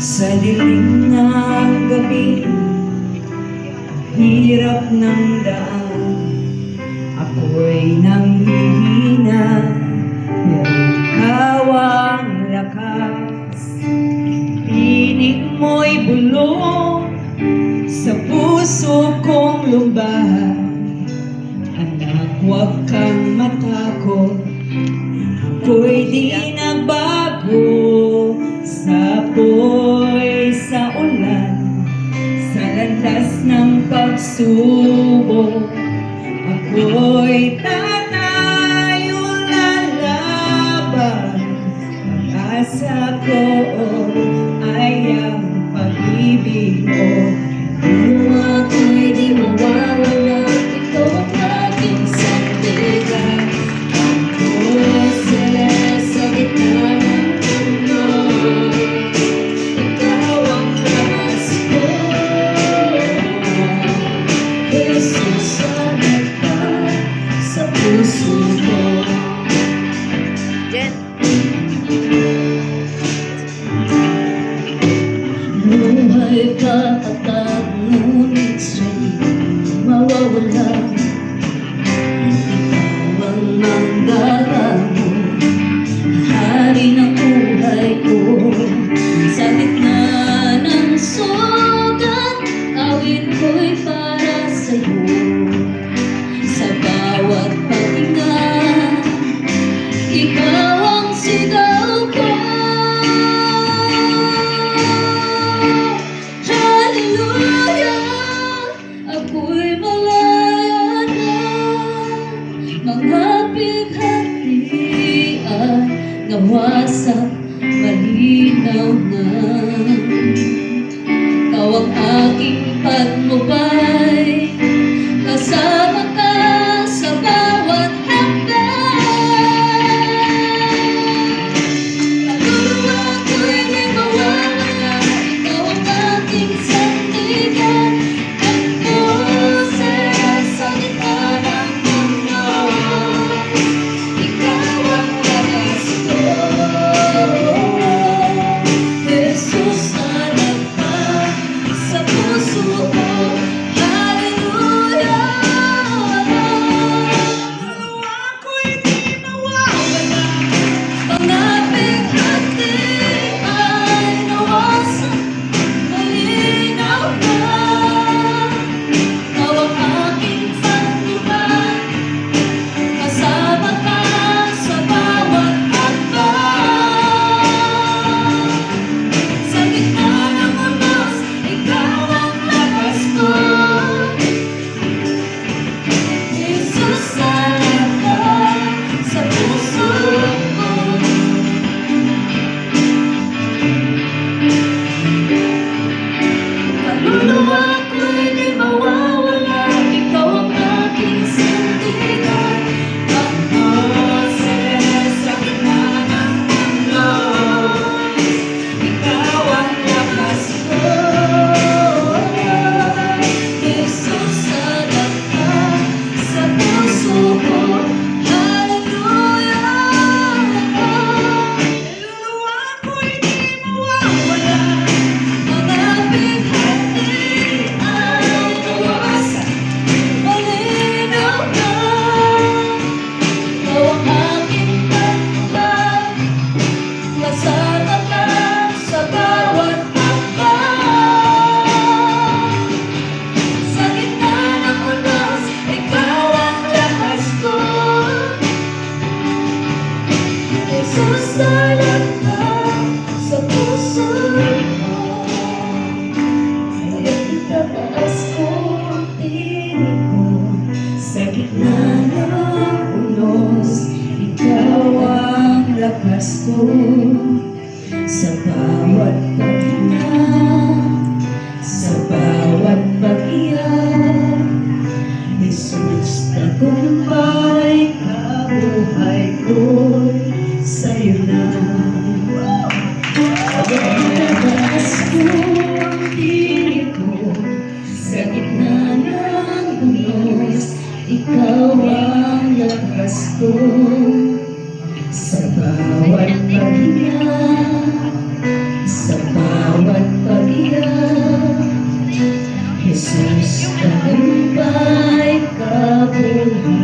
Sa dilim ng gabi Hirap ng daan. Ako'y nanghihina Pero ikaw ang lakas. Tinig mo'y bulong Sa puso kong lumbahan. Anak, huwag kang matakot. Ako'y di nagbabago pagsubok Ako'y tatayo lalaban. Ang asa ko ay ang pag-ibig mo. Tuwa ko mahal ka at ngunit sa'yo mawawala. Ikaw ang mandala lawasan malinaw na. Ikaw ang aking patnubay. oras ko sa bawat pag-inak, sa bawat pag-iyak. Jesus na kung pa'y kabuhay ko sa'yo na. Pagkabas ko ang pilit ko sa gitna ng unos, ikaw ang lakas ko. Jesus, tagumpay ka buhay.